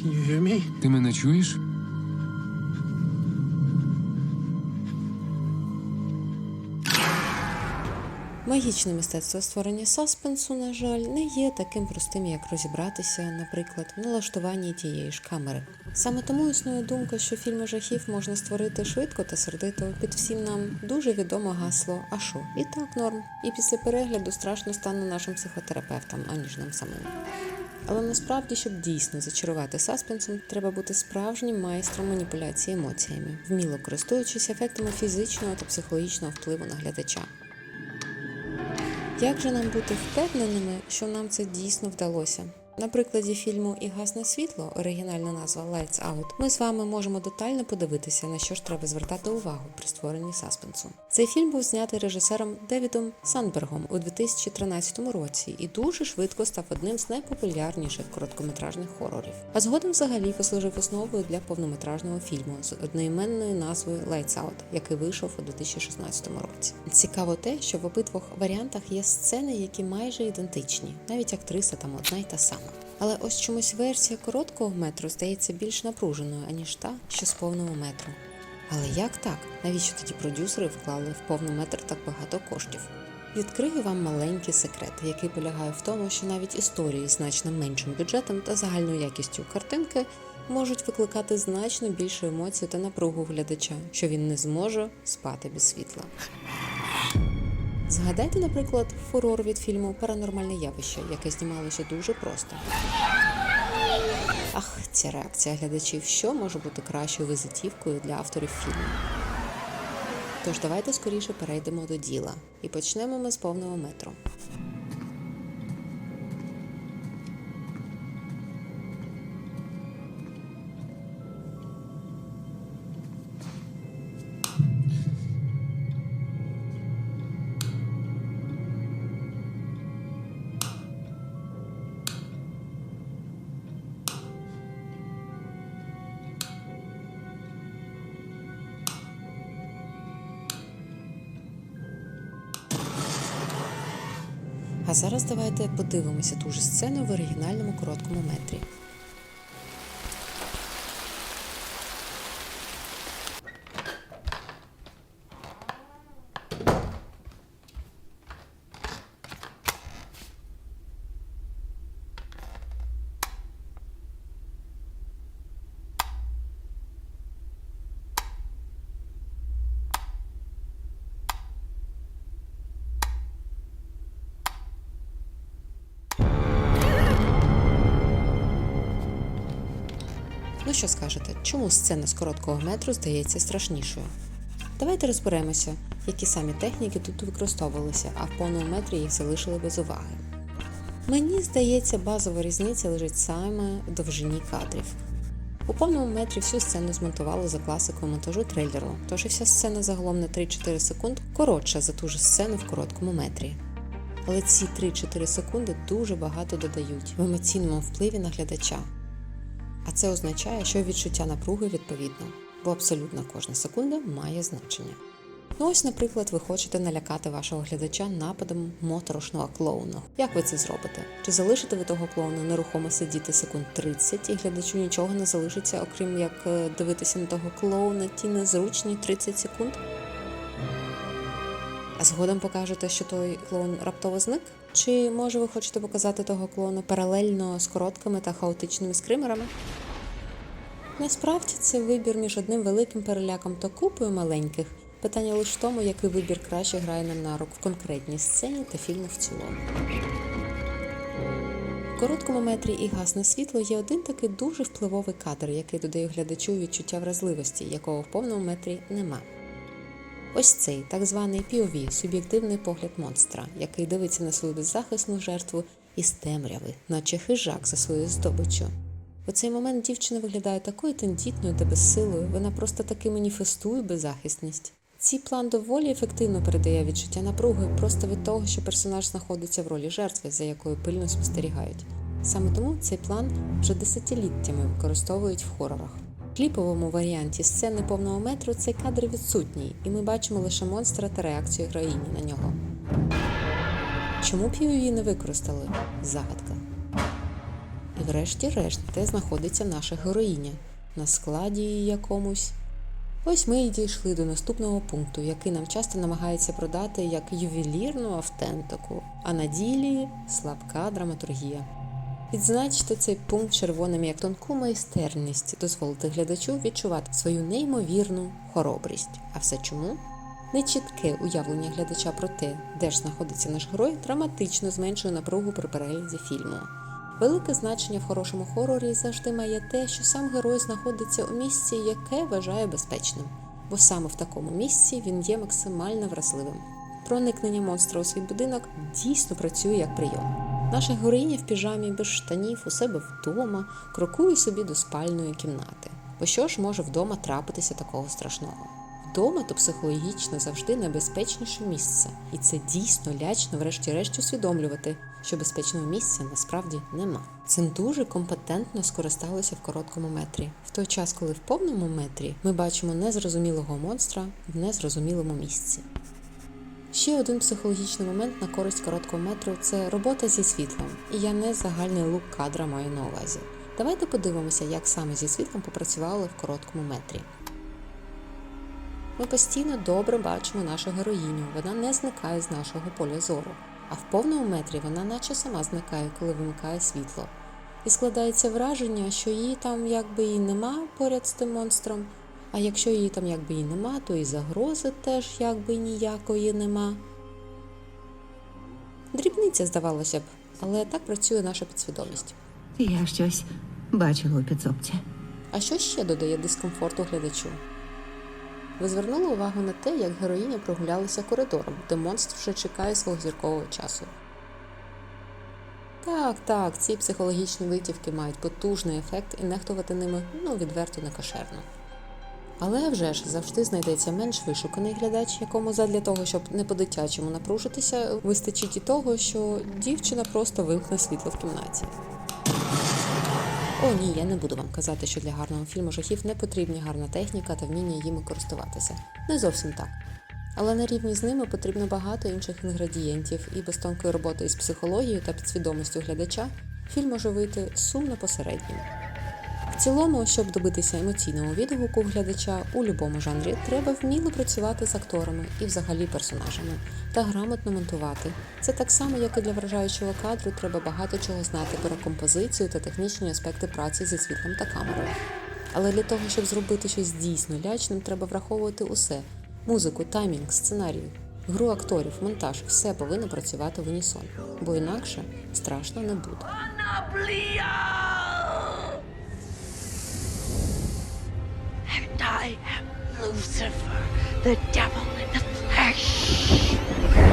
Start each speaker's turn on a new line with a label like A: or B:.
A: Can you hear me?
B: Ти мене чуєш?
C: Магічне мистецтво створення саспенсу, на жаль, не є таким простим, як розібратися, наприклад, в налаштуванні тієї ж камери. Саме тому існує думка, що фільми жахів можна створити швидко та сердито. Під всім нам дуже відоме гасло А що? І так норм. І після перегляду страшно стане нашим психотерапевтам, аніж нам самим. Але насправді, щоб дійсно зачарувати саспенсом, треба бути справжнім майстром маніпуляції емоціями, вміло користуючись ефектами фізичного та психологічного впливу на глядача. Як же нам бути впевненими, що нам це дійсно вдалося? На прикладі фільму І гасне світло, оригінальна назва Lights Out, ми з вами можемо детально подивитися, на що ж треба звертати увагу при створенні саспенсу. Цей фільм був знятий режисером Девідом Сандбергом у 2013 році і дуже швидко став одним з найпопулярніших короткометражних хорорів. А згодом взагалі послужив основою для повнометражного фільму з одноіменною назвою Lights Out, який вийшов у 2016 році. Цікаво те, що в обидвох варіантах є сцени, які майже ідентичні, навіть актриса там одна й та сама. Але ось чомусь версія короткого метру здається більш напруженою, аніж та, що з повного метру. Але як так? Навіщо тоді продюсери вклали в повний метр так багато коштів? Відкрию вам маленький секрет, який полягає в тому, що навіть історії з значно меншим бюджетом та загальною якістю картинки можуть викликати значно більшу емоцію та напругу глядача, що він не зможе спати без світла. Згадайте, наприклад, фурор від фільму Паранормальне явище, яке знімалося дуже просто. Ах, ця реакція глядачів, що може бути кращою визитівкою для авторів фільму. Тож давайте скоріше перейдемо до діла і почнемо ми з повного метру. А зараз давайте подивимося ту ж сцену в оригінальному короткому метрі. Ну що скажете, чому сцена з короткого метру здається страшнішою? Давайте розберемося, які самі техніки тут використовувалися, а в повному метрі їх залишили без уваги. Мені здається, базова різниця лежить саме в довжині кадрів. У повному метрі всю сцену змонтували за класикою монтажу трейлеру, тож і вся сцена загалом на 3-4 секунд коротша за ту ж сцену в короткому метрі. Але ці 3-4 секунди дуже багато додають в емоційному впливі на глядача. А це означає, що відчуття напруги відповідно, бо абсолютно кожна секунда має значення. Ну ось, наприклад, ви хочете налякати вашого глядача нападом моторошного клоуна. Як ви це зробите? Чи залишите ви того клоуна нерухомо сидіти секунд 30 і глядачу нічого не залишиться, окрім як е, дивитися на того клоуна ті незручні 30 секунд? А згодом покажете, що той клоун раптово зник? Чи може ви хочете показати того клоуна паралельно з короткими та хаотичними скримерами? Насправді це вибір між одним великим переляком та купою маленьких. Питання лише в тому, який вибір краще грає нам на рук в конкретній сцені та фільму в цілому. В короткому метрі і гасне світло є один такий дуже впливовий кадр, який додає глядачу відчуття вразливості, якого в повному метрі нема. Ось цей так званий POV – суб'єктивний погляд монстра, який дивиться на свою беззахисну жертву із темряви, наче хижак за своєю здобиччю. У цей момент дівчина виглядає такою тендітною та безсилою, вона просто таки маніфестує беззахисність. Цей план доволі ефективно передає відчуття напруги просто від того, що персонаж знаходиться в ролі жертви, за якою пильно спостерігають. Саме тому цей план вже десятиліттями використовують в хорорах. Кліповому варіанті сцени повного метру цей кадр відсутній, і ми бачимо лише монстра та реакцію героїні на нього. Чому POV не використали? Загадка. І врешті-решт, де знаходиться наша героїня? На складі якомусь. Ось ми і дійшли до наступного пункту, який нам часто намагається продати як ювелірну автентику, а на ділі слабка драматургія. Відзначте цей пункт червоним як тонку майстерність, дозволити глядачу відчувати свою неймовірну хоробрість. А все чому? Нечітке уявлення глядача про те, де ж знаходиться наш герой, драматично зменшує напругу при перегляді фільму. Велике значення в хорошому хорорі завжди має те, що сам герой знаходиться у місці, яке вважає безпечним, бо саме в такому місці він є максимально вразливим. Проникнення монстра у свій будинок дійсно працює як прийом. Наша героїня в піжамі без штанів у себе вдома крокує собі до спальної кімнати. Бо що ж може вдома трапитися такого страшного? Вдома то психологічно завжди найбезпечніше місце, і це дійсно лячно, врешті-решт, усвідомлювати, що безпечного місця насправді нема. Цим дуже компетентно скористалися в короткому метрі, в той час, коли в повному метрі ми бачимо незрозумілого монстра в незрозумілому місці. Ще один психологічний момент на користь короткого метру це робота зі світлом, і я не загальний лук кадра маю на увазі. Давайте подивимося, як саме зі світлом попрацювали в короткому метрі. Ми постійно добре бачимо нашу героїню, вона не зникає з нашого поля зору, а в повному метрі вона наче сама зникає, коли вимикає світло. І складається враження, що її там якби і нема поряд з тим монстром, а якщо її там якби і нема, то і загрози теж якби ніякої нема. Дрібниця, здавалося б, але так працює наша підсвідомість.
A: Я щось бачила у підсобці.
C: А що ще додає дискомфорту глядачу? Ви звернули увагу на те, як героїня прогулялася коридором, де монстр вже чекає свого зіркового часу. Так, так, ці психологічні витівки мають потужний ефект і нехтувати ними ну, відверто не кошерно. Але вже ж завжди знайдеться менш вишуканий глядач, якому задля того, щоб не по-дитячому напружитися, вистачить і того, що дівчина просто вимкне світло в кімнаті. О, ні, я не буду вам казати, що для гарного фільму жахів не потрібні гарна техніка та вміння їми користуватися. Не зовсім так. Але на рівні з ними потрібно багато інших інгредієнтів, і без тонкої роботи із психологією та підсвідомістю глядача фільм може вийти сумно посереднім. Цілому, щоб добитися емоційного відгуку глядача у будь-якому жанрі, треба вміло працювати з акторами і взагалі персонажами та грамотно монтувати. Це так само, як і для вражаючого кадру, треба багато чого знати про композицію та технічні аспекти праці зі світлом та камерою. Але для того, щоб зробити щось дійсно лячним, треба враховувати усе: музику, таймінг, сценарій, гру акторів, монтаж все повинно працювати в унісон, бо інакше страшно не буде.
B: I am Lucifer, the devil in the flesh.